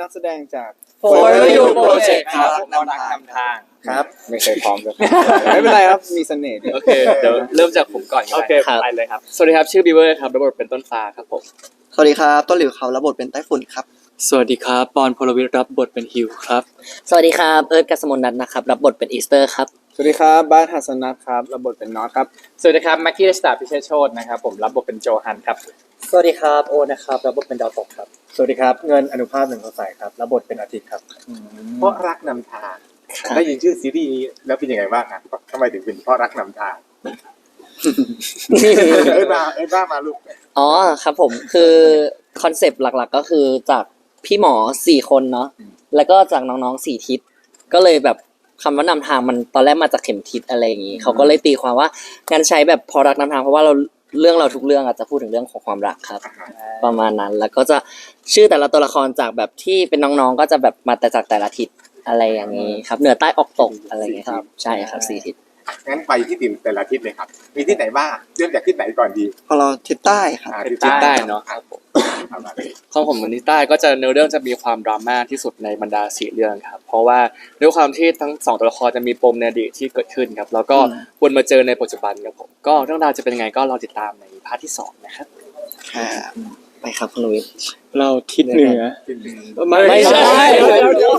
นักแสดงจาก For You Project ครับเรานักนำทาง ครับ ไม่เคยพร้อมเลยไม่เป็นไรครับ มีเสน่ห์ดีโอเค เดี๋ยวเริ่มจากผมก่อนก็โอได้เคครับไปเลยครับ สวัสดีครับ ชื่อบีเวอร์ครับรับบทเป็นต้นฟ้าครับผม สวัสดีครับ ต้นหลิวเขารับบทเป็นไต้ฝุ่นครับ สวัสดีครับ ปอนพลวิทย์รับบทเป็นฮิวครับ สวัสดีครับ เอิร์ธกัสมนนัทนะครับ รับบทเป็นอีสเตอร์ครับ สวัสดีครับ บ้านหัสนัทครับ รับบทเป็นน็อตครับ สวัสดีครับ แม็กกี้เดสตาพิเชษโชตนะครับ ผม รับบทเป็นโจฮันครับ สวัสดีครับโอนะครับรับบทเป็นดาวตกครับ สวัสดีครับ เงินอนุภาพหนึ่งเขาใส่ครับรับบทเป็นอาทิตย์ครับ เพราะรักนำทางได้ยินชื่อซีรีส์นี้แล้วเป็นยังไงบ้างครับทำไมถึงเป็นเพราะรักนำทางเอ้ยมาเอ้ยมามาลูกอ๋อครับผมคือคอนเซปต์หลักๆ ก็คือจากพี่หมอสี่คนเนาะแล้วก็จากน้องๆสี่ทิศก็เลยแบบคำว่านำทางมันตอนแรกมาจากเข็มทิศอะไรอย่างงี้เขาก็เลยตีความว่าการใช้แบบพอรักนำทางเพราะว่าเรา เรื่องเราทุกเรื่องอาจจะพูดถึงเรื่องของความรักครับ ประมาณนั้นแล้วก็จะชื่อแต่ละตัวละครจากแบบที่เป็นน้องๆ ก็จะแบบมาแต่จากแต่ละทิศอะไรอย่างนี้ครับ เหนือใต้ออกตกอะไรอย่างเงี้ยครับ ใช่ครับสี่ทิศงั้นไปที่ติ่แต่ละทิศเลยครับ มีที่ไหนบ้างเริ่มจากที่ไหนก่อนดีของเราทิศใต้ครับ อ่าทิศใต้เนาะครับผม ครับของผมทิศใต้ก็จะเนื้อเรื่องจะมีความดราม่าที่สุดในบรรดาสี่เรื่องครับ เพราะว่าด้วยความที่ทั้งสองตัวละครจะมีปมในอดีตที่เกิดขึ้นครับ แล้วก็วนมาเจอในปัจจุบันครับผมก็เรื่องราวจะเป็นยังไงก็รอติดตามในพาร์ทที่สองนะครับ ไปครับคุณวิทย์เราทิศเหนือทิศหนึ่งไม่ใช่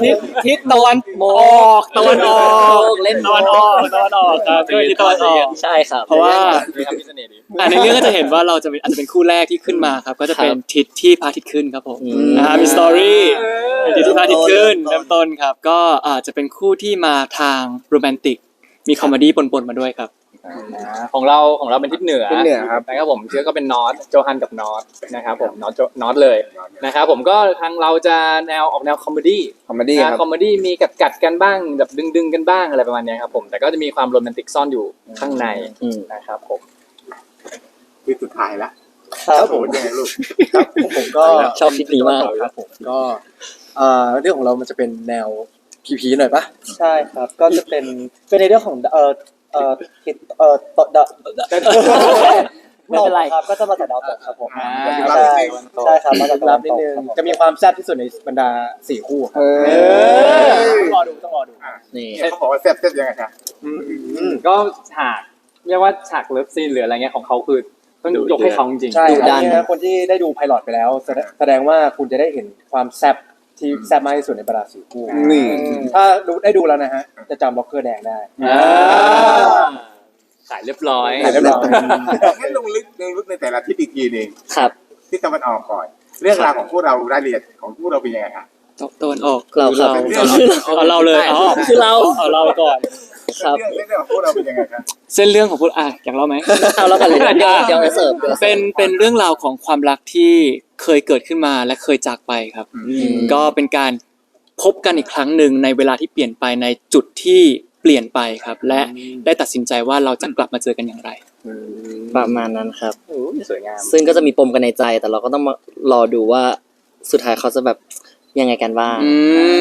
ทิศทิศตะวันออกตะวันออกเล่นตะวันออกตะวันออกครับก็ทิศตะวันออก ใช่ครับเพราะว่ามีคำพิเศษดีอ่าในเรื่องก็จะเห็นว่าเราจะเป็นอาจจะเป็นคู่แรกที่ขึ้นมาครับ ก็จะเป็นทิศที่พระอาทิตย์ขึ้นครับผมอืมอ่ามีสตอรี่เป็นทิศที่พระอาทิตย์ขึ้นเริ่มต้นครับ ก็อาจจะเป็นคู่ที่มาทางโรแมนติก มีคอมเมดี้ปนๆมาด้วยครับ ของเราของเราเป็นทิศเหนือทิศเหนือครับนะครับผมชื่อก็เป็นนอตโจฮันกับนอตนะครับผมนอตนอตเลยนะครับผมก็ทางเราจะแนวออกแนวคอมเมดี้คอมเมดี้ครับคอมเมดี้มีกัดกัดๆกันบ้างแบบดึงดึงๆกันบ้างอะไรประมาณเนี้ยครับผมแต่ก็จะมีความโรแมนติกซ่อนอยู่ข้างในอืมนะครับผมที่สุดท้ายละครับผมเป็นยังไงลูกครับผมก็ชอบทิศนี้มากครับผมก็เอ่อเรื่องของเรามันจะเป็นแนวผีๆหน่อยปะใช่ครับ ก็จะเป็นเป็นในเรื่องของเอ่อ เอ่อทิศเอ่อตดาวไม่เป็นไรครับก็จะมาจากดาวตกครับผมอ่าใช่ใช่ครับมาจากดาวตกครับผมจะมีความแซ่บที่สุดในบรรดาสี่คู่ครับเออต้องรอดูต้องรอดูนี่เนี่ยเขาบอกว่าแซ่บแซ่บยังไงครับก็ฉากเรียกว่าฉากเลิฟซีนหรืออะไรเงี้ยของเขาคือต้องยกให้เขาจริงๆใช่ดุคดัรับนเนี่ยคนที่ได้ดูไพลอตไปแล้วแสดงแสดงว่าคุณจะได้เห็นความแซ่บ ที่แซ่บมากที่สุดในบรรดาสี่คู่นี่ ถ้าดูได้ดูแล้วนะฮะ จะจำบล็อกเกอร์แดงได้ อ่า ขายเรียบร้อยขายเรียบร้อย งั้นลงลึกลงลึกในแต่ละทิศอีกทีหนึ่งครับ ที่ตะวันออกก่อน เรื่องราวของพวกเรารายละเอียดของพวกเราเป็นยังไงครับ ตะวันออกเราครับเอาเราเลยอ๋อคือเราเอาเราก่อน ครับ เรื่องเรื่องของพวกเราเป็นยังไงครับเส้นเรื่องของพวกอะอยากเล่าไหม เอาแล้วกันเลยเดี๋ยวเดี๋ยวจะเสิร์ฟดี๋ยวสิร์ฟ เป็นเป็นเรื่องราวของความรักที่ เคยเกิดขึ้นมาและเคยจากไปครับ ก็เป็นการพบกันอีกครั้งหนึ่งในเวลาที่เปลี่ยนไปในจุดที่เปลี่ยนไปครับ และได้ตัดสินใจว่าเราจะกลับมาเจอกันอย่างไรประมาณนั้นครับ สวยงาม ซึ่งก็จะมีปมกันในใจ แต่เราก็ต้องมารอดูว่าสุดท้ายเขาจะแบบยังไงกันบ้างอื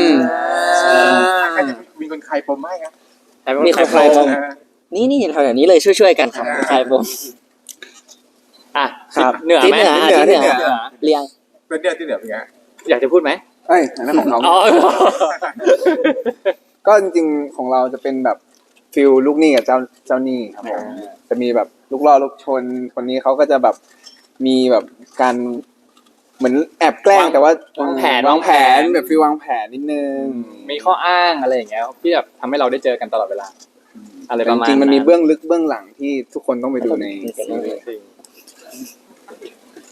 มใครจะมีคนใครปมไหมครับมีใครใครบ้างนี่นี่แถวๆนี้เลยช่วยๆกันครับใครปม อะครับเหนือทิศไหมเหนืออะทิศเหนือเรียง เป็นเรื่องที่เหนือเป็นไงอยากจะพูดไหมเอ้ยอันนั้นของเขาอ๋อ ก็จริงๆของเราจะเป็นแบบฟิลลูกหนี้กับเจ้าเจ้าหนี้ครับผมจะมีแบบลูกล่อลูกชนคนนี้เขาก็จะแบบมีแบบการเหมือนแอบแกล้งแต่ว่าวางแผน วางแผนแบบฟิลวางแผนนิดนึงมีข้ออ้างอะไรอย่างเงี้ยที่แบบทำให้เราได้เจอกันตลอดเวลา อะไรแต่ประมาณจริงๆมันมีเบื้องลึกเบื้องหลังที่ทุกคนต้องไปดูในซีรีส์จริง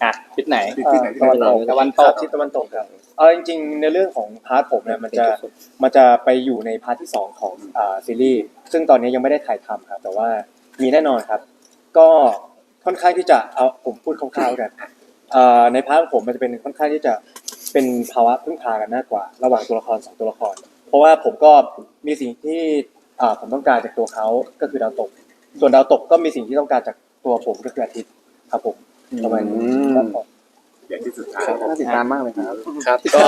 อะทิศไหนที่ที่ไหนที่ตะวันไหนตกตะวันตกทิศตะวันตกครับเอาจริงๆในเรื่องของพาร์ทผมเนี่ยมันจะมันจะไปอยู่ในพาร์ทที่สองของอ่าซีรีส์ซึ่งตอนนี้ยังไม่ได้ถ่ายทำครับ แต่ว่ามีแน่นอนครับ ก็ค่อนข้างที่จะเอาผมพูดคร่าวๆกันอ่าในพาร์ทของผมมันจะเป็นค่อนข้างที่จะเป็นภาวะพึ่งพากันมากกว่า ระหว่างตัวละครสองตัวละคร เพราะว่าผมก็มีสิ่งที่อ่าผมต้องการจากตัวเขาก็คือดาวตก ส่วนดาวตกก็มีสิ่งที่ต้องการจากตัวผมก็คืออาทิตย์ ครับผมประมาณนี้ครับผม อย่างที่สุดท้ายน่าติดตามมากเลยครับ ครับก็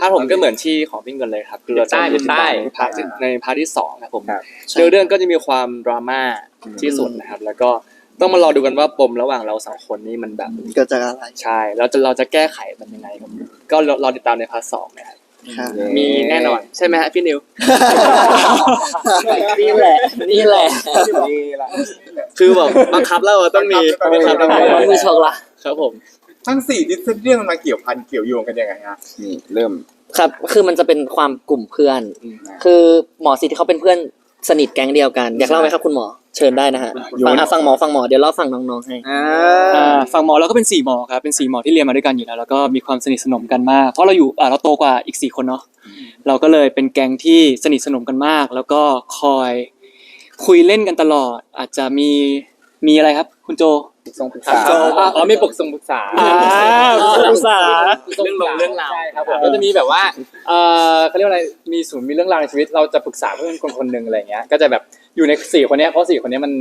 พาร์ทผมก็เหมือนที่ของพี่เงินเลยครับคือเราจะใต้มีใต้พาร์ทที่ในพาร์ทที่สองครับผมครับ เนื้อเรื่องก็จะมีความดราม่าที่สุดนะครับ แล้วก็ต้องมารอดูกันว่าปมระหว่างเราสองคนนี้มันแบบเกิดจากอะไร ใช่เราจะเราจะแก้ไขมันยังไงครับก็รอรอติดตามในพาร์ทสองนะครับ มีแน่นอน ใช่ไหมฮะพี่นิว นี่แหละ นี่แหละนี่ละ คือแบบบังคับแล้วอะต้องมีบังคับต้องมี มันมือชกละ ครับผม ทั้งสี่ดิสเรื่องมันมาเกี่ยวพันเกี่ยวโยงกันยังไงฮะนี่เริ่ม ครับ คือมันจะเป็นความกลุ่มเพื่อนอืมคือหมอสิทธิ์ที่เขาเป็นเพื่อน สนิทแก๊งเดียวกัน อยากเล่าไหมครับคุณหมอ เชิญได้นะฮะฟังอะฟังหมอฟังหมอเดี๋ยวเล่าฟังน้องๆให้ อ่าอ่าฝั่งหมอเราก็เป็นสี่หมอครับเป็นสี่หมอที่เรียนมาด้วยกันอยู่แล้วแล้วก็มีความสนิทสนมกันมาก เพราะเราอยู่อ่าเราโตกว่าอีกสี่คนเนาะเราก็เลยเป็นแก๊งที่สนิทสนมกันมาก แล้วก็คอยคุยเล่นกันตลอด อาจจะมีมีอะไรครับ คุณโจ ทรงปรึกถามษาโจอ๋อมีปรึกษาปรึกษาอ่าปรึกษา เรื่องลงเรื่องราวใช่ครับผมก็จะมีแบบว่าเออเขาเรียกว่าอะไรมีศูนย์มีเรื่องราวในชีวิต เราจะปรึกษาเพื่อนคนคนหนึ่งอะไรเงี้ยก็จะแบบอยู่ในสี่คนเนี้ยเพราะสี่คนเนี้ยมัน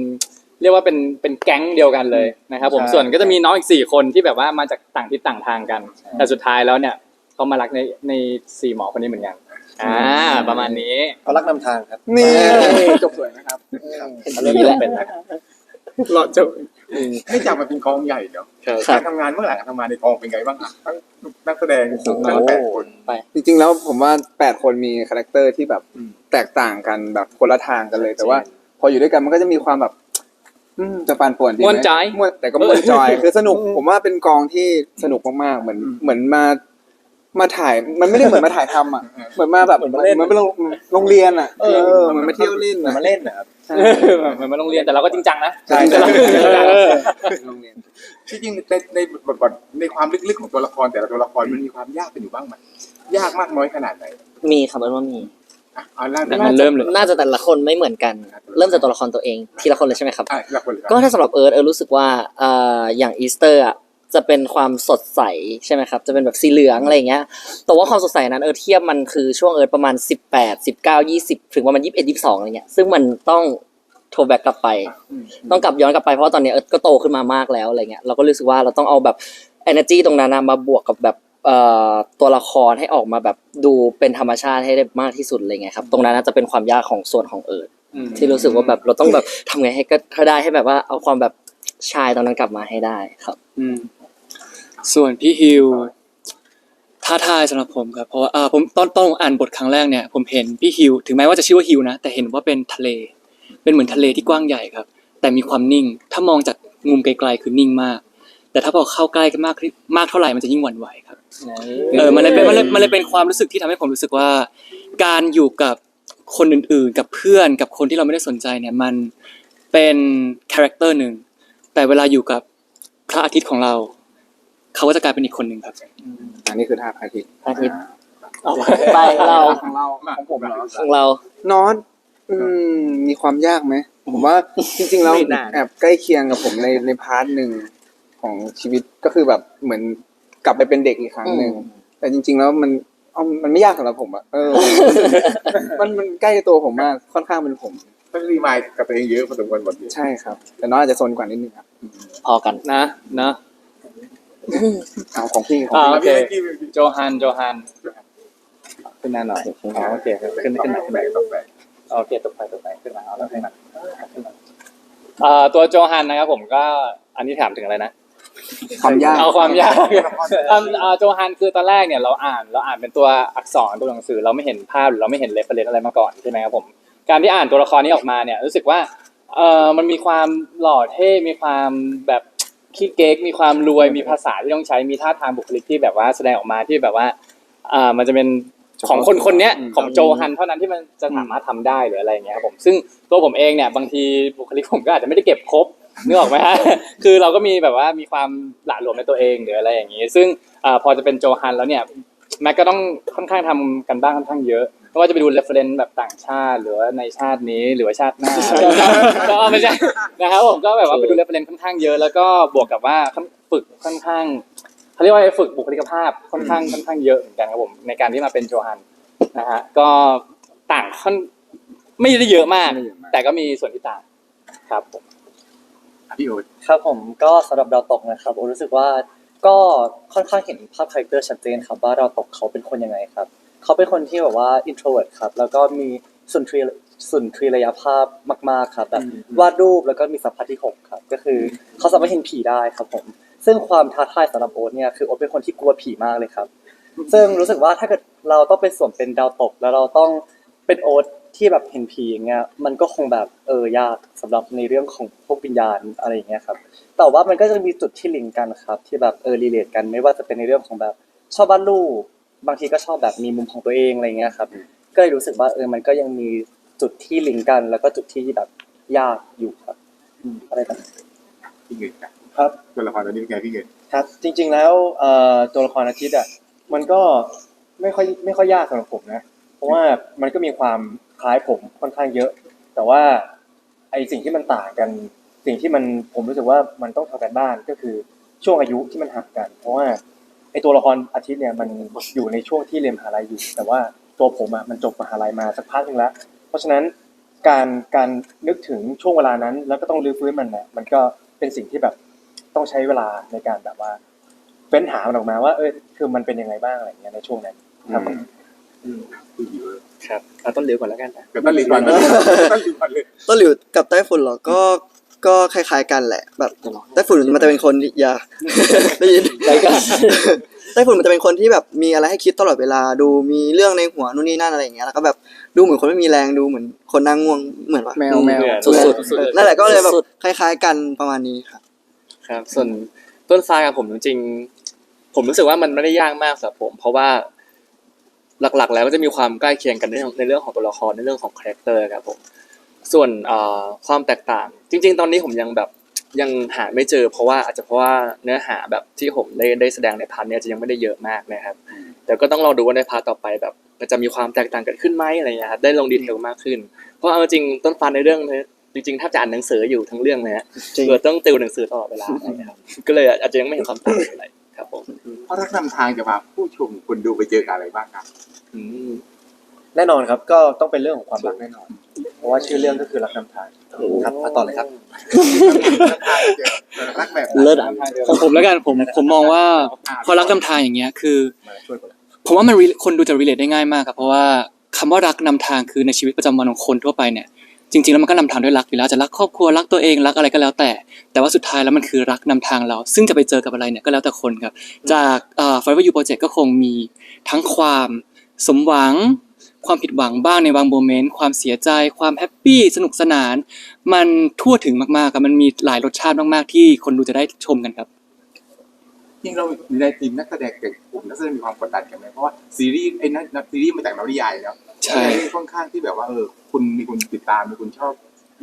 เรียกว่าเป็นเป็นแก๊งเดียวกันเลยนะครับผมใช่ ส่วนก็จะมีน้องอีกสี่คนที่แบบว่ามาจากต่างทิศต่างทางกัน แต่สุดท้ายแล้วเนี่ยเขามารักในในสี่หมอคนนี้เหมือนกันอ่าประมาณนี้เขารักนำทางครับนี่จบสวยนะครับ เริ่มเป็นแล้วเราจะ ไม่จับมันเป็นกองใหญ่เนาะครับครักาบรทำงานเมื่อหลังการทำงานในกองเป็นไงบ้างฮะทั้งนักแสดงทั้งแปดคนจริง ๆ แล้วผมว่าแปดคนมีคาแรคเตอร์ที่แบบอืมแตกต่างกันแบบคนละทางกันเลย แต่ว่า พออยู่ด้วยกันมันก็จะมีความแบบอืมจะปานป่วนดีไหม่วนใจม่วนแต่ก็ม่วนจอยคือสนุกผมว่าเป็นกองที่สนุกมากๆเหมือนเหมือนมา มาถ่ายมันไม่ได้เหมือนมาถ่ายทำอะเหมือนมาแบบเหมือนมาเล่น เหมือนไปโรงโรงเรียนอะเออเหมือนมาเที่ยวเล่นเหมือนอะมาเล่นนะครับเหมือนมาโรงเรียนแต่เราก็จริงจังนะใช่แต่เราก็จริงจังโรงเรียน ที่จริงในในบทบาทในความลึกๆของตัวละครแต่ละตัวละครมันมีความยากเป็นอยู่บ้างไหมยากมากน้อยขนาดไหนมีครับเอิ้นว่ามีอะเอาล่าแต่ มั นเริ่มเลย น่าจะแต่ละคนไม่เหมือนกัน เริ่มจากตัวละครตัวเองทีละคนเลยใช่ไหมครับ อะละคนเลยก็ถ้าสำหรับเอิร์ธเอิร์ธรู้สึกว่าเอ่ออย่างอีสเตอร์อะ จะเป็นความสดใสใช่ไหมครับ จะเป็นแบบสีเหลืองอะไรอย่างเงี้ย แต่ว่าความสดใสนั้นเอิร์ธเทียบมันคือช่วงเอิร์ธประมาณ 18 19 20 ถึงประมาณ21 22อะไรเงี้ย ซึ่งมันต้องโทรแบ็กกลับไป ต้องกลับย้อนกลับไปเพราะว่าตอนนี้เอิร์ธก็โตขึ้นมามากแล้วอะไรเงี้ย เราก็รู้สึกว่าเราต้องเอาแบบ energy ตรงนั้นนะมาบวกกับแบบเอ่อตัวละครให้ออกมาแบบดูเป็นธรรมชาติให้ได้มากที่สุดอะไรเงี้ยครับ ตรงนั้นน่าจะเป็นความยากของส่วนของเอิร์ธที่รู้สึกว่าแบบเราต้องแบบทำไงให้ก็ถ้าได้ให้แบบว่าเอาความแบบชายตอนนั้นกลับมาให้ได้ครับ อืม ส่วนพี่ฮิวท้าทายสำหรับผมครับเพราะว่าอ่าผมตอนตอนอ่านบทครั้งแรกเนี่ยผมเห็นพี่ฮิวถึงแม้ว่าจะชื่อว่าฮิวนะแต่เห็นว่าเป็นทะเล เป็นเหมือนทะเลที่กว้างใหญ่ครับ แต่มีความนิ่งถ้ามองจากมุมไกลๆคือนิ่งมาก แต่ถ้าพอเข้าใกล้กันมากขึ้นมากเท่าไหร่มันจะยิ่งหวั่นไหวครับเออมันเลยเป็นมันเลยมันเลยเป็นความรู้สึกที่ทำให้ผมรู้สึกว่า การอยู่กับคนอื่นๆ กับเพื่อนกับคนที่เราไม่ได้สนใจเนี่ยมันเป็นคาแรคเตอร์หนึ่งแต่เวลาอยู่กับพระอาทิตย์ของเรา เขาก็จะกลายเป็นอีกคนหนึ่งครับ อันนี้คือท่าพระอาทิตย์พระอาทิตย์ไปเราของเราของผมเหรอของเรานอตอืมมีความยากไหมผมว่าจริงๆแล้วไม่นานแอบใกล้เคียงกับผมในในพาร์ทหนึ่งของชีวิตก็คือแบบเหมือนกลับไปเป็นเด็กอีกครั้งหนึ่งแต่จริง ๆ แล้วมันเอามันไม่ยากสำหรับผมอะเออ มันมันใกล้ตัวผมมากค่อนข้างเป็นผมต้องรีมายกับตัวเองเยอะพอสมควรบทนี้ใช่ครับ แต่น้องอาจจะโซนกว่านิดนึงครับพอกันนะนะ เอาของพี่ของอ่าพี่โอเคโจฮันโจฮันขึ้นหน้าหน่อยอ๋อโอเคขึ้นขึ้นต้องขึ้นแบ่งต้องแบ่งโอเคตกไปตกไปขึ้นมาเอาแล้วขึ้นมาขึ้นมาเอ่อตัวโจฮันนะครับผมก็อันนี้ถามถึงอะไรนะ ความยาก เอาความยากอ่าอ่าโจฮันคือตอนแรกเนี่ยเราอ่านเราอ่านเป็นตัวอักษรตัวหนังสือเราไม่เห็นภาพหรือเราไม่เห็นเรฟเฟรนอะไรมาก่อนใช่ไหมครับผมการที่อ่านตัวละครนี้ออกมาเนี่ยรู้สึกว่าเออมันมีความหล่อเท่มีความแบบ ขี้เก๊กมีความรวยมีภาษาที่ต้องใช้มีท่าทางบุคลิกที่แบบว่าแสดงออกมาที่แบบว่าอ่ามันจะเป็นของคนคนเนี้ยของโจฮันเท่านั้นที่มันจะสามารถทำได้หรืออะไรอย่างเงี้ยครับผมซึ่งตัวผมเองเนี่ยบางทีบุคลิกผมก็อาจจะไม่ได้เก็บครบนึกออกไหมฮะคือเราก็มีแบบว่ามีความหละหลวมในตัวเองหรืออะไรอย่างนี้ ซึ่งอาพอจะเป็นโจฮันแล้วเนี่ยแม็กก็ต้องค่อนข้างทำกันบ้างค่อนข้างเยอะ ไม่ว่าจะไปดูเรฟเฟรนซ์แบบต่างชาติ หรือว่าในชาตินี้หรือว่าชาติหน้าก็ไม่ใช่นะครับผมก็แบบว่าไปดูเรฟเฟรนซ์ค่อนข้างเยอะ แล้วก็บวกกับว่าฝึกค่อนข้างเขาเรียกว่าฝึกบุคลิกภาพค่อนข้างค่อนข้างเยอะเหมือนกันครับผมในการที่มาเป็นโจฮันนะฮะก็ต่างค่อนไม่ได้เยอะมากไม่ได้เยอะมากแต่ก็มีส่วนที่ต่างครับผมอะพี่โอ๊ตครับผมก็สำหรับดาวตกนะครับผมรู้สึกว่าก็ค่อนข้างเห็นภาพคาแรคเตอร์ชัดเจนครับว่าดาวตกเขาเป็นคนยังไงครับ เขาเป็นคนที่แบบว่า introvert ครับ แล้วก็มีสุนทรีสุนทรีระยะภาพมาก ๆ ครับแบบวาดรูปแล้วก็มีสัมผัสที่หกครับ ก็คือเขาสามารถเห็นผีได้ครับผม ซึ่งความท้าทายสำหรับโอ๊ตเนี่ยคือโอ๊ตเป็นคนที่กลัวผีมากเลยครับ ซึ่งรู้สึกว่าถ้าเกิดเราต้องเป็นส่วนเป็นดาวตก แล้วเราต้องเป็นโอ๊ตที่แบบเห็นผีอย่างเงี้ยมันก็คงแบบเออยากสำหรับในเรื่องของพวกวิญญาณอะไรอย่างเงี้ยครับแต่ว่ามันก็จะมีจุดที่ลิงก์กันครับ ที่แบบเออรีเลทกันไม่ว่าจะเป็นในเรื่องของแบบชอบบ้านลูก บางทีก็ชอบแบบมีมุมของตัวเองอะไรเงี้ยครับ ก็เลยรู้สึกว่าเออมันก็ยังมีจุดที่ลิงก์กัน แล้วก็จุดที่แบบยากอยู่ครับอืมอะไรแบบนี้พี่เงินครับครับตัวละครตัวนี้เป็นไงพี่เงินครับ จริง ๆ แล้วเอ่อตัวละครอาทิตย์อะมันก็ไม่ค่อยไม่ค่อยยากสำหรับผมนะ เพราะว่ามันก็มีความคล้ายผมค่อนข้างเยอะ แต่ว่าไอสิ่งที่มันต่างกัน สิ่งที่มันผมรู้สึกว่ามันต้องทำกันบ้านก็คือช่วงอายุที่มันห่างกัน เพราะว่า ไอตัวละครอาทิตย์เนี่ยมันอยู่ในช่วงที่เรียนมหาลัยอยู่ แต่ว่าตัวผมอะมันจบมหาลัยมาสักพักหนึงแล้ว เพราะฉะนั้นการการนึกถึงช่วงเวลานั้น แล้วก็ต้องรื้อฟื้นมันนะมันก็เป็นสิ่งที่แบบต้องใช้เวลาในการแบบว่าเฟ้นหามันออกมาว่าเออคือมันเป็นยังไงบ้างอะไรอย่างเงี้ยในช่วงนั้นครับผมพี่อยู่ครับเอาต้นเร็วก่อนแล้วกันนะเดี๋ยวต้นลีก่อนต้นลีก่อนเลยต้นหลิวกับไต้ฝุ่นเหรอก็ ก็คล้ายๆกันแหละแบบไต้ฝุ่นมันจะเป็นคนที่อย่าได้ยินไต้ฝุ่นมันจะเป็นคนที่แบบมีอะไรให้คิดตลอดเวลาดูมีเรื่องในหัวนู่นนี่นั่นอะไรอย่างเงี้ยแล้วก็แบบดูเหมือนคนไม่มีแรงดูเหมือนคนนั่งง่วงเหมือนปะแมวแมวสุดๆเออนั่นแหละก็เลยแบบคล้ายๆกันประมาณนี้ครับ ครับ ส่วนต้นทรายกับผมจริงๆผมรู้สึกว่ามันไม่ได้ยากมากสำหรับผม เพราะว่าหลักๆ แล้วก็จะมีความใกล้เคียงกันในเรื่องในเรื่องของตัวละครในเรื่องของคาแรคเตอร์ครับผม ส่วนเอ่อความแตกต่าง จริง ๆ ตอนนี้ผมยังแบบยังหาไม่เจอ เพราะว่าอาจจะเพราะว่าเนื้อหาแบบที่ผมได้ได้แสดงในพาร์ทเนี้ยจะยังไม่ได้เยอะมากนะครับ แต่ก็ต้องรอดูว่าในพาร์ทต่อไปแบบมันจะมีความแตกต่างเกิดขึ้นไหมอะไรเงี้ยครับได้ลงดีเทลมากขึ้น เพราะเอาจริงต้นฟันในเรื่องนี้จริงๆถ้าจะอ่านหนังสืออยู่ทั้งเรื่องเลยฮะจริงเกิดต้องติวหนังสือตลอดเวลาอะไรเงี้ยครับก็เลยอาจจะยังไม่เห็นความต่างอะไรครับผมเพราะรักนำทางจะพาผู้ชมคนดูไปเจอกับอะไรบ้างครับอืม แน่นอนครับก็ต้องเป็นเรื่องของความรักแน่นอน เพราะว่าชื่อเรื่องก็คือรักนำทางครับมาต่อเลยครับรักแบบเลิศอะของผมแล้วกันผมผมมองว่าพอรักนำทางอย่างเงี้ยคือมาช่วยกันผมว่ามัน re- คนดูจะ relate ได้ง่ายมากครับเพราะว่าคำว่ารักนำทางคือในชีวิตประจำวันของคนทั่วไปเนี่ยจริงๆแล้วมันก็นำทางด้วยรักอยู่แล้วจะรักครอบครัวรักตัวเองรักอะไรก็แล้วแต่ แต่ว่าสุดท้ายแล้วมันคือรักนำทางเรา ซึ่งจะไปเจอกับอะไรเนี่ยก็แล้วแต่คนครับ จากเอ่อ Forever You Project ก็คงมีทั้งความสมหวัง ความผิดหวังบ้างในบางโมเมนต์ความเสียใจ ความแฮปปี้สนุกสนาน มันทั่วถึงมากๆครับมันมีหลายรสชาติมากๆ ที่คนดูจะได้ชมกันครับจริงเราในทีมนักแสดงกับกลุ่มนักแสดงมีความกดดันกันไหมเพราะว่าซีรีส์ไอ้นักนักซีรีส์มาจากนวนิยายแล้วใช่ค่อนข้างที่แบบว่าเออคุณมีคนติดตามมีคนชอบ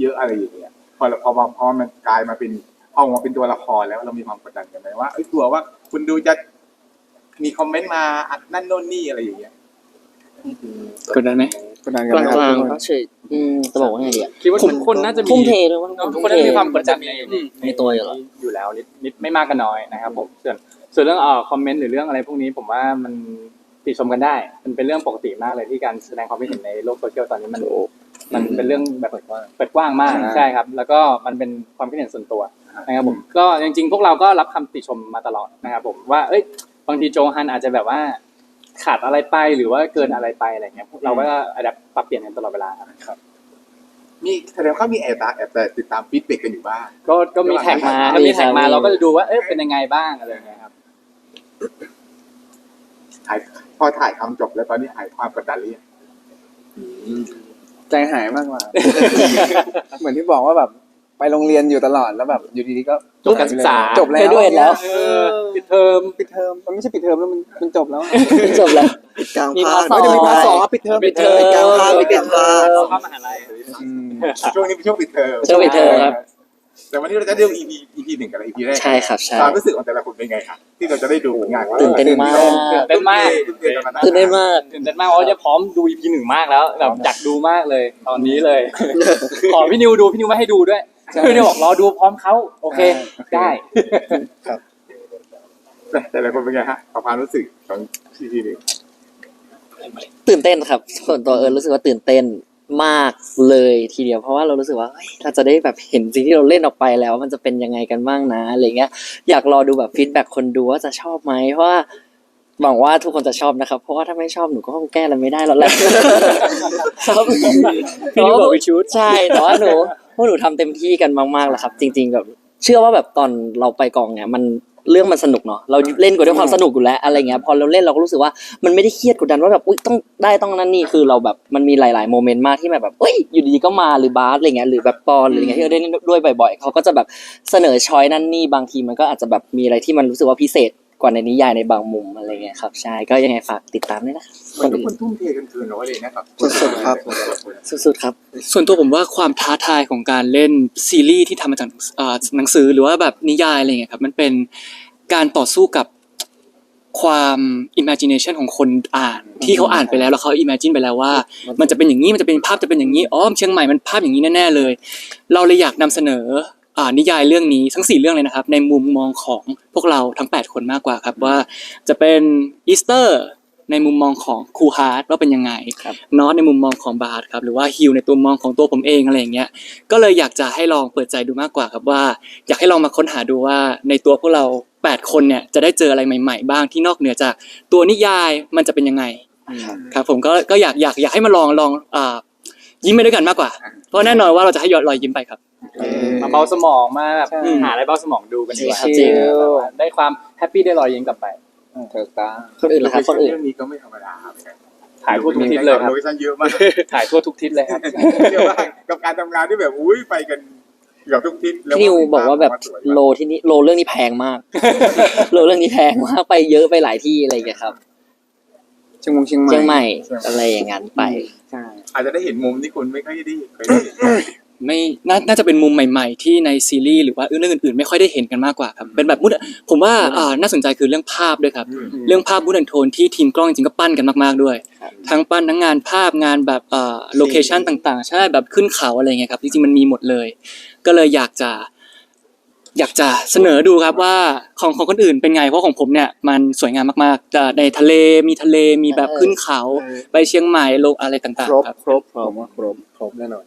เยอะอะไรอย่างเงี้ยพอพอพอมันกลายมาเป็นเอามาเป็นตัวละครแล้วเรามีความกดดันกันไหมว่าเอ้กลัวว่าคุณดูจะมีคอมเมนต์มาอัดนั่นโน่นนี่อะไรอย่างเงี้ย กดดันไหมกดดันกกันไหมคลางรับๆก็เฉยอืมจะบอกว่าไงดีอะคิดว่าทุกคนน่าจะมีทุ่มเทเลยว่าทุกคนน่าจะมีความกดดันในในตัวอยู่แล้วอยู่แล้วนิดนิดไม่มากก็น้อยนะครับผมส่วนส่วนเรื่องเอ่อคอมเมนต์หรือเรื่องอะไรพวกนี้ผมว่ามันติชมกันได้ มันเป็นเรื่องปกติมากเลยที่การแสดงความคิดเห็นในโลกโซเชียลตอนนี้มัน มันเป็นเรื่องแบบเปิดกว้างเปิดกว้างมากใช่ครับ แล้วก็มันเป็นความคิดเห็นส่วนตัวนะครับผมก็จริงๆ พวกเราก็รับคำติชมมาตลอดนะครับผมว่าเอ้ยบางทีโจฮันอาจจะแบบว่า ขาดอะไรไปหรือว่าเกินอะไรไปอะไรเงี้ยพวกเราก็อาจจะปรับเปลี่ยนกันตลอดเวลาครับ มีแสดงว่ามีแอบตาแอบแต่ติดตามฟีดแบ็กกันอยู่บ้างก็ก็มีแท็กมามีถ้ามีแท็กมาครับเราก็จะดูว่าเอ๊ะเป็นยังไงบ้างอะไรอย่างเงี้ยครับถ่ายพอถ่ายทำจบแล้วตอนนี้หายความกดดันหรือยังใจหายมากกว่าเหมือนที่บอกว่าแบบ ไปโรงเรียนอยู่ตลอดแล้วแบบอยู่ดีๆก็จบการศึกษาจบแล้ว graduate แล้ว เออปิดเทอม ปิดเทอมมันไม่ใช่ปิดเทอมแล้วมันมันจบแล้วจบแล้ว กลางมีภาคภาคสองไม่ได้มีภาคสองปิดเทอมปิดเทอมกลางภาคกลางภาคเข้ามหาลัย อืมช่วงนี้เป็นช่วงปิดเทอมช่วงปิดเทอมครับ แต่วันนี้เราจะได้ดู EP EP หนึ่งกับ EP แรกใช่ครับใช่ ความรู้สึกของแต่ละคนเป็นไงครับที่เราจะได้ดูผลงานของราตื่นเต้นมากตื่นเต้นมาก ตื่นเต้นมาก ตื่นเต้นมาก ตื่นเต้นมากเพราะจะพร้อมดู EP หนึ่งมากแล้วแบบอยากดูมากเลย ตอนนี้เลย ขอพี่นิวดูพี่นิวไม่ให้ดูด้วย พี่นิวบอกรอดูพร้อมเขาโอเค ได้แต่ละคนเป็นไงฮะกับความรู้สึกของ EP หนึ่งตื่นเต้นครับ ส่วนตัวเอิญรู้สึกว่าตื่นเต้นมากเลยทีเดียวเพราะว่าเรารู้สึกว่าเฮ้ยเราจะได้แบบเห็นสิ่งที่เราเล่นออกไปแล้ว มันจะเป็นยังไงกันบ้างนะอะไรเงี้ยอยากรอดูแบบฟีดแบ็คนดูว่าจะชอบไหมเพราะว่า หวังว่าทุกคนจะชอบนะครับ เพราะว่าถ้าไม่ชอบหนูก็คงแก้อะไรไม่ได้แล้วแหละครับพี่นิวบอกวิชุดใช่แต่ว่าหนูพวกหนูทำเต็มที่กันมากๆแล้วครับ จริง ๆ แบบ เชื่อว่าแบบตอนเราไปกองเนี่ย มันเรื่องมันสนุกเนาะเราเล่นกันด้วยความสนุกอยู่แล้วอะไรเงี้ยพอเราเล่นเราก็รู้สึกว่ามันไม่ได้เครียดกดดันว่าแบบอุ้ยต้องได้ต้องนั่นนี่คือเราแบบมันมีหลาย ๆ โมเมนต์มากที่แบบแบบเอ้ยอยู่ดีๆก็มาหรือบาสอะไรเงี้ยหรือแบบปอนหรืออะไรเงี้ยที่เราเล่นด้วยบ่อย ๆเขาก็จะแบบเสนอช้อยนั่นนี่บางทีมันก็อาจจะแบบมีอะไรที่มันรู้สึกว่าพิเศษ กว่าในนิยายในบางมุมอะไรเงี้ยครับใช่ก็ยังไงฝากติดตามด้วยนะครับคมันนทุกอื่นคนทุ่มเทกันเกินร้อยเลยนะครับสุดๆครับ สุดๆครับ ส่วนตัวผมว่าความท้าทายของการเล่นซีรีส์ที่ทำมาจากเอ่อหนังสือหรือว่าแบบนิยายอะไรเงี้ยครับมันเป็นการต่อสู้กับความ imagination ของคนอ่านที่เขาอ่านไปแล้วแล้วเขา imagine ไปแล้วว่า มันจะเป็นอย่างนี้มันจะเป็นภาพจะเป็นอย่างนี้อ๋อเชียงใหม่มันภาพอย่างนี้แน่ๆเลย เราเลยอยากนำเสนออ่า นิยายเรื่องนี้ทั้งสี่เรื่องเลยนะครับ ในมุมมองของพวกเราทั้ง 8 คนมากกว่าครับว่าจะเป็นอีสเตอร์ในมุมมองของครูฮาร์ดว่าเป็นยังไงครับนอตในมุมมองของบาร์ดครับหรือว่าฮิวในตัวมองของตัวผมเองอะไรอย่างเงี้ยก็เลยอยากจะให้ลองเปิดใจดูมากกว่าครับว่า อยากให้ลองมาค้นหาดูว่าในตัวพวกเรา 8 คนเนี่ยจะได้เจออะไรใหม่ ๆ บ้างที่นอกเหนือจากตัวนิยายมันจะเป็นยังไงครับผมก็ก็อยากอยากอยากให้มาลองลองอ่ายิ้มไปด้วยกันมากกว่า เพราะแน่นอนว่าเราจะให้ยอดรอยยิ้มไปครับ มาเบาสมองมาแบบใช่หาอะไรเบาสมองดูกันดีกว่าจริงได้ความแฮปปี้ได้รอยยิ้มกลับไปเถิกตาคนอื่นล่ะครับคนอื่นเรื่องนี้ก็ไม่ธรรมดาเหมือนกันถ่ายทั่วทุกทิศเลยครับโลเคชั่นเยอะมากถ่ายทั่วทุกทิศเลยครับเยอะมากกับการทำงานที่แบบอุ้ยไปกันเกือบทุกทิศแล้พี่นิวบอกว่าแบบโลที่นี่โลเรื่องนี้แพงมาก โลเรื่องนี้แพงมากไปเยอะไปหลายที่อะไรอย่างเงี้ยครับเชียงมงเชียงใหม่เชียงใหม่อะไรอย่างนั้นไปใช่อาจจะได้เห็นมุมที่คุณไม่ค่อยได้เคยได้เห็น ไม่น่าน่าจะเป็นมุมใหม่ ๆ ที่ในซีรีส์หรือว่าเรื่องอื่นๆ ไม่ค่อยได้เห็นกันมากกว่าครับเป็นแบบมุดผมว่าอ่าน่าสนใจคือเรื่องภาพด้วยครับ เรื่องภาพมูดแอนโทนที่ทีมกล้องจริงๆก็ปั้นกันมากๆด้วย ทั้งปั้นทั้งงานภาพงานแบบเอ่อโลเคชันต่างๆ ใช่แบบขึ้นเขาอะไรเงี้ยครับจริงๆมันมีหมดเลย ก็เลยอยากจะ อยากจะเสนอดูครับว่าของของคนอื่นเป็นไงเพราะของผมเนี่ยมันสวยงามมากๆจะในทะเลมีทะเลมีแบบขึ้นเขา ไปเชียงใหม่ลงอะไรต่างครบๆครับ ครบผมว่าครบครบแน่นอน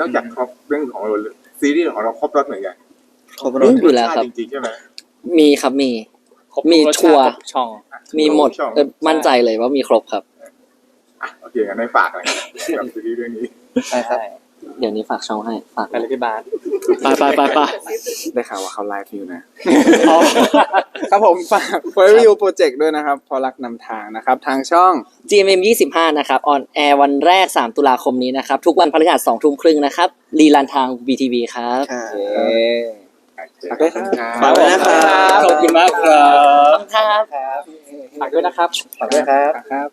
นอกจากครบเรื่องของเราซีรีส์ของเราครบรถเหมือนกันขอบอืคุณมอยู่แล้วครับจริงๆใช่ไหมมีครับมีครบมีรสทัวร์ชาติครบช่องมีหมดช่องเออมั่นใจเลยว่ามีครบครับอะโอเคงั้นให้ฝากอะไรกับซีรีส์เรื่องนี้ใช่ใช่ เดี๋ยวนี้ฝากช่องให้ ฝากไปเลยพี่บาสไปไปไปไปได้ข่าวว่าเขาไลฟ์อยู่นะ ครับผมฝาก f o r You Project ด้วยนะครับ พอรักนำทางนะครับ ทางช่อง GMM 25 นะครับ ออนแอร์วันแรก 3 ตุลาคมนี้นะครับ ทุกวันพฤหัส2ทุ่มครึ่งนะครับรีลันทาง BTV ครับค่ะโอเคฝากด้วยครับฝากด้วยนะครับขอบคุณมากครับครับฝากด้วยนะครับฝากด้วยครับครับ